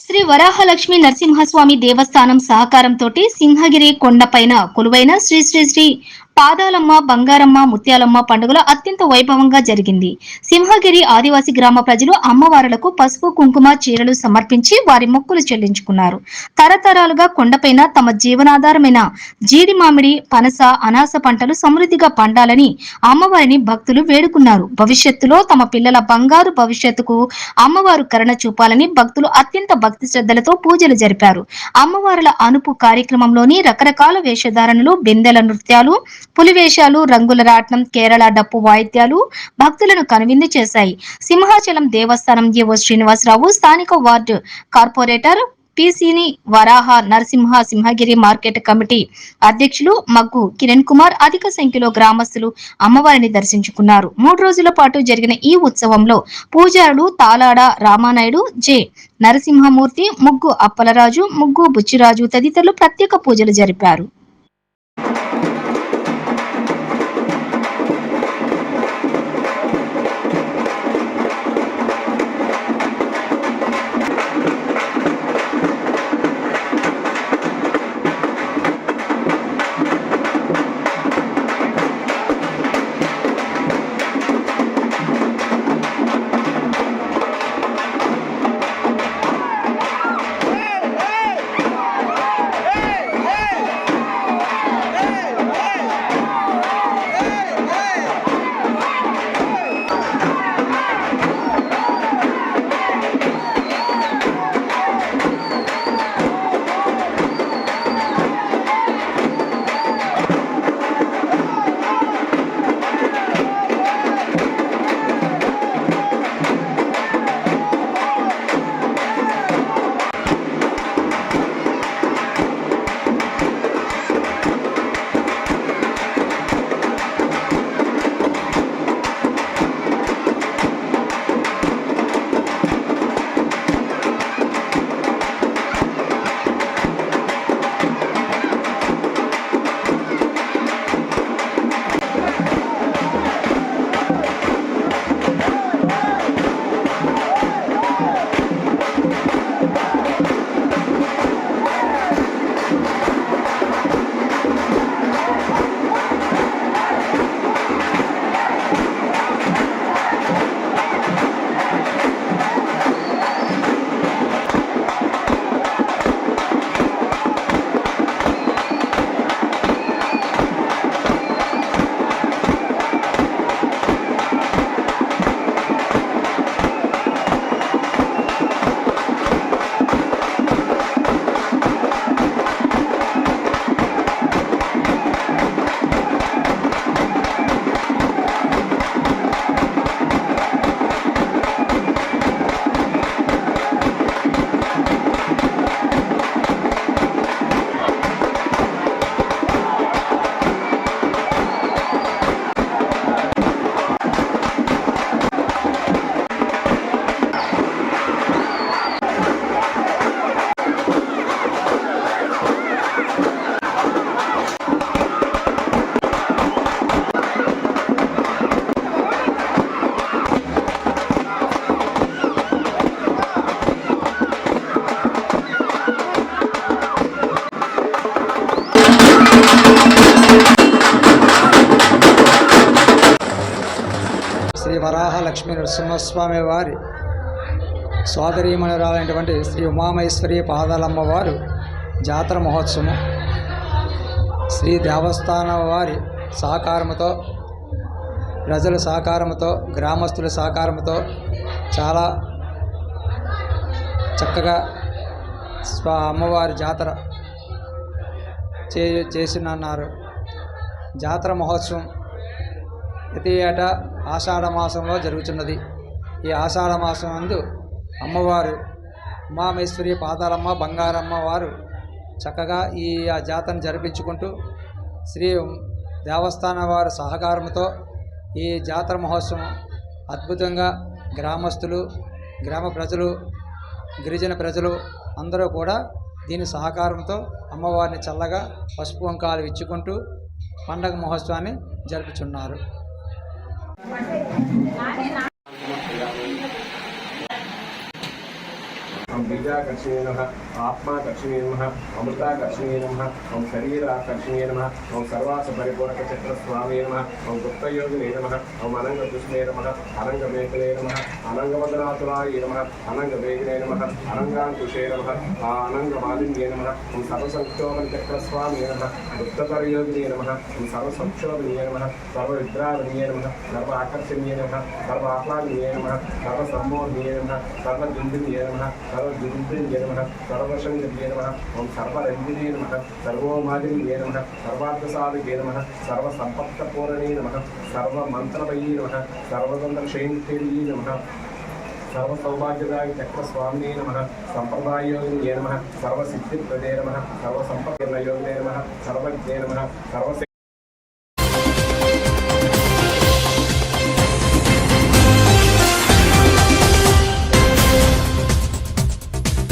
శ్రీ వరాహలక్ష్మి నరసింహస్వామి దేవస్థానం సహకారంతో సింహగిరి కొండపైన కొలువైన శ్రీ శ్రీ శ్రీ పాదాలమ్మ బంగారమ్మ ముత్యాలమ్మ పండుగల అత్యంత వైభవంగా జరిగింది. సింహగిరి ఆదివాసి గ్రామ ప్రజలు అమ్మవారులకు పసుపు కుంకుమ చీరలు సమర్పించి వారి మొక్కులు చెల్లించుకున్నారు. తరతరాలుగా కొండపైన తమ జీవనాధారమైన జీడి మామిడి పనస అనాస పంటలు సమృద్ధిగా పండాలని అమ్మవారిని భక్తులు వేడుకున్నారు. భవిష్యత్తులో తమ పిల్లల బంగారు భవిష్యత్తుకు అమ్మవారు కరణ చూపాలని భక్తులు అత్యంత భక్తి శ్రద్ధలతో పూజలు జరిపారు. అమ్మవారుల అనుపు కార్యక్రమంలోని రకరకాల వేషధారణలు బిందెల నృత్యాలు పులివేషాలు రంగుల రాట్నం కేరళ డప్పు వాయిద్యాలు భక్తులను కనువిందు చేశాయి. సింహాచలం దేవస్థానం ఏవో శ్రీనివాసరావు స్థానిక ward corporator Pisini Varaha Narasimha Simhagiri market committee అధ్యక్షులు మగ్గు కిరణ్ కుమార్ అధిక సంఖ్యలో గ్రామస్తులు అమ్మవారిని దర్శించుకున్నారు. మూడు రోజుల పాటు జరిగిన ఈ ఉత్సవంలో పూజారులు తాలాడ రామానాయుడు జె. నరసింహమూర్తి ముగ్గు అప్పలరాజు ముగ్గు బుచ్చిరాజు తదితరులు ప్రత్యేక పూజలు జరిపారు. వరాహ లక్ష్మీ నరసింహస్వామి వారి సోదరీమణురాలైనటువంటి శ్రీ ఉమామహేశ్వరి పాదాలమ్మవారు జాతర మహోత్సవం శ్రీ దేవస్థానం వారి సహకారముతో ప్రజల సహకారంతో గ్రామస్తుల సహకారంతో చాలా చక్కగా స్వా అమ్మవారి జాతర చే చేసినన్నారు. జాతర మహోత్సవం ప్రతి ఏటా ఆషాఢ మాసంలో జరుగుతున్నది ఈ ఆషాఢ మాసం నందు అమ్మవారు ఉమామేశ్వరి పాతారమ్మ బంగారమ్మ వారు చక్కగా ఈ ఆ జాతరను జరిపించుకుంటూ శ్రీ దేవస్థానం వారి సహకారంతో ఈ జాతర మహోత్సవం అద్భుతంగా గ్రామస్తులు గ్రామ ప్రజలు గిరిజన ప్రజలు అందరూ కూడా దీని సహకారంతో అమ్మవారిని చల్లగా పసుపు వంకాలు ఇచ్చుకుంటూ పండగ మహోత్సవాన్ని జరుపుచున్నారు. ఓం బీజాకర్షణీయ నమ ఆత్మాకర్షణీయ నమ అమృతాకర్షణీయ నమ ఓం శరీరాకర్షణీయ నమ ఓం సర్వాస పరిపూరక చక్ర స్వామి నమ ఓం గుప్తయోగినే నమ ఓం అనంగ కృష్ణే నమ అనంగ మేకలే నమ అనంగవదనాతులాయ నమ అనంగ వేగినే నమ అనంగాంకుశే నమ ఆ అనంగ మాలిన్యే నమ ఓం సర్వసంక్షోభన చక్ర స్వామి నమ గుప్తపరయోగినే నమ ఓం సర్వసంక్షోభనీయ నమ సర్వవిద్రావనీయ నమ సర్వ ఆకర్షణీయ నమ సర్వ ఆహ్లాదనీయ నమ సర్వ సమ్మోహనీయ నమ సర్వ దుందునీయ నమ సర్వ దుందునీయ నమ నమ ఓం సర్వరంజినే నమ సర్వోమాదినీయ నమ సర్వార్థసాధికే నమ సర్వ సంపత్తపూరణీయ నమ సర్వ నమ సర్వతంత్ర నమ సర్వ సౌభాగ్యదాయ చక్ర స్వామినే నమ సంప్రదాయోగినే నమ సర్వసిద్ధిప్రదే నమ సర్వ నమ సర్వజ్ఞే నమ సర్వ